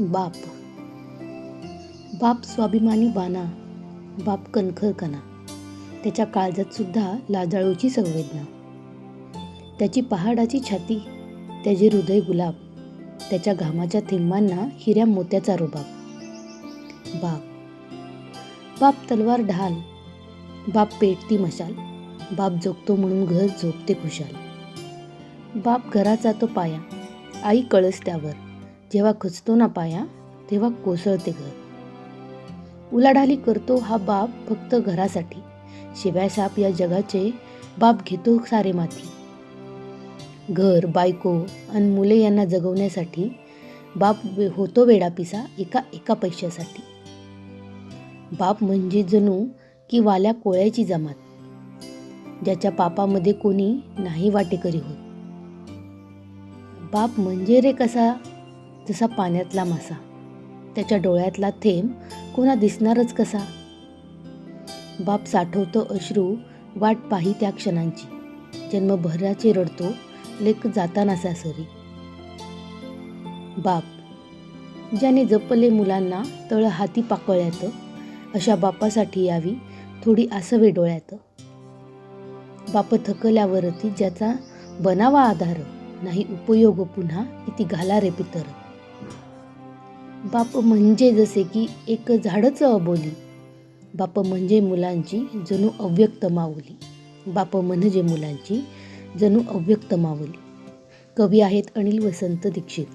बाप. बाप स्वाभिमानी बाना बाप कणखर कणा. त्याच्या काळजात सुद्धा लाजाळूची संवेदना. त्याची पहाडाची छाती त्याचे हृदय गुलाब त्याच्या घामाच्या थेंबांना हिऱ्या मोत्याचा रुबाब. बाप. बाप तलवार ढाल बाप पेटती मशाल बाप झोपतो म्हणून घर झोपते खुशाल. बाप घराचा तो पाया आई कळस त्यावर. जेव्हा खचतो ना पाया तेव्हा कोसळते घर. उलाढाली करतो हा बाप फक्त घरासाठी. शिवाय साप या जगाचे बाप घेतो सारे माती. घर बायको आणि मुले यांना जगवण्यासाठी बाप होतो वेडापिसा एका एका पैशासाठी. बाप म्हणजे जणू की वाल्या कोळ्याची जमात. ज्याच्या पापामध्ये कोणी नाही वाटेकरी होत. बाप म्हणजे रे कसा जसा पाण्यातला मासा. त्याच्या डोळ्यातला थेंब कोणा दिसणारच कसा? बाप साठवतो अश्रू वाट पाही त्या क्षणांची. जन्मभराचे रडतो लेक जाताना सासरी. बाप ज्याने जपले मुलांना तळ हाती पाकळ्यात अशा बापासाठी यावी थोडी आसवे डोळ्यात. बाप थकल्यावरती ज्याचा बनावा आधार नाही उपयोग पुन्हा किती घाला रे पितर. बाप म्हणजे जसे की एक झाडच अबोली. बाप म्हणजे मुलांची जणू अव्यक्त माऊली. बाप म्हणजे मुलांची जणू अव्यक्त माऊली. कवी आहेत अनिल वसंत दीक्षित.